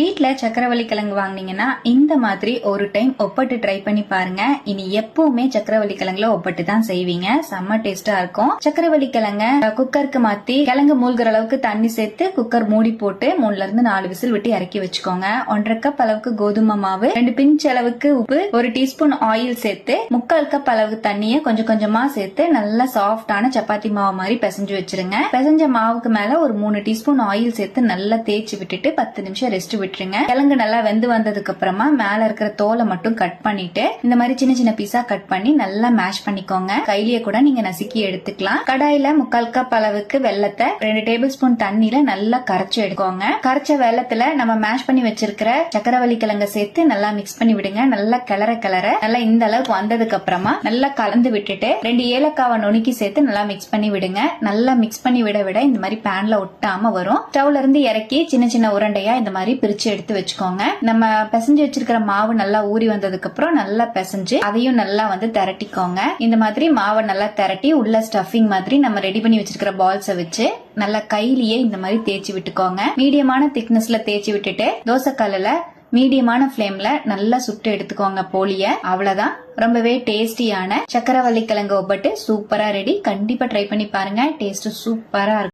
வீட்டில் சக்கரவள்ளி கிழங்கு வாங்குனீங்கன்னா இந்த மாதிரி ஒரு டைம் ஒப்பட்டு ட்ரை பண்ணி பாருங்க. இனி எப்பவுமே சக்கரவள்ளி கிழங்குல ஒப்பட்டு தான் செய்வீங்க. செம்ம டேஸ்டா இருக்கும். சக்கரவள்ளி கிழங்க குக்கருக்கு மாத்தி கிழங்கு மூழ்கிற அளவுக்கு தண்ணி சேர்த்து குக்கர் மூடி போட்டு மூணுல இருந்து நாலு விசில் விட்டு இறக்கி வச்சுக்கோங்க. ஒன்றரை கப் அளவுக்கு கோதுமை மாவு ரெண்டு பிஞ்ச் அளவுக்கு உப்பு ஒரு டீஸ்பூன் ஆயில் சேர்த்து முக்கால் கப் அளவுக்கு தண்ணியை கொஞ்சம் கொஞ்சமா சேர்த்து நல்லா சாஃப்டான சப்பாத்தி மாவு மாதிரி பிசைஞ்சு வச்சிருங்க. பிசைஞ்ச மாவுக்கு மேல ஒரு மூணு டீஸ்பூன் ஆயில் சேர்த்து நல்லா தேய்ச்சி விட்டுட்டு பத்து நிமிஷம் ரெஸ்ட் விட்டு விட்டுருங்க கிழங்கு நல்லா வெந்து வந்ததுக்கு அப்புறமா மேல இருக்கிற தோலை மட்டும் கட் பண்ணிட்டு இந்த மாதிரி சின்ன சின்ன பீஸா கட் பண்ணி நல்லா மேஷ் பண்ணிக்கோங்க. கையிலேயே கூட நீங்க நசுக்கி எடுத்துக்கலாம். கடாயில முக்கால் கப் அளவுக்கு வெள்ளத்தை ரெண்டு டேபிள் ஸ்பூன் தண்ணியில நல்லா கரைச்சு எடுக்கோங்க. கரைச்ச வெள்ளத்துல நம்ம மேஷ் பண்ணி வச்சிருக்கிற சக்கரவள்ளி கிழங்க சேர்த்து நல்லா மிக்ஸ் பண்ணி விடுங்க. நல்லா கிளற கிளற. நல்லா இந்த அளவுக்கு வந்ததுக்கு அப்புறமா நல்லா கலந்து விட்டுட்டு ரெண்டு ஏலக்காவை நுணுக்கி சேர்த்து நல்லா மிக்ஸ் பண்ணி விடுங்க. நல்லா மிக்ஸ் பண்ணி விட விட இந்த மாதிரி பேன்ல ஒட்டாம வரும். ஸ்டவ்ல இருந்து இறக்கி சின்ன சின்ன உருண்டையா இந்த மாதிரி பிரிச்சு பிரிச்சு எடுத்து வச்சுக்கோங்க. நம்ம பிசைஞ்சு வச்சிருக்கிற மாவு நல்லா ஊறி வந்ததுக்கு அப்புறம் நல்லா பிசைஞ்சு அதையும் நல்லா வந்து திரட்டிக்கோங்க. இந்த மாதிரி மாவை நல்லா திரட்டி உள்ள ஸ்டஃபிங் மாதிரி நம்ம ரெடி பண்ணி வச்சிருக்கிற பால்ஸை வச்சு நல்லா கையிலேயே இந்த மாதிரி தேய்ச்சி விட்டுக்கோங்க. மீடியமான திக்னஸ்ல தேய்ச்சி விட்டுட்டு தோசைக்கல்லுல மீடியமான ஃப்ளேம்ல நல்லா சுட்டு எடுத்துக்கோங்க போலிய. அவ்வளவுதான். ரொம்பவே டேஸ்டியான சக்கரவள்ளி கிழங்கு ஒப்பட்டு சூப்பரா ரெடி கண்டிப்பா ட்ரை பண்ணி பாருங்க. டேஸ்ட் சூப்பரா இருக்கும்.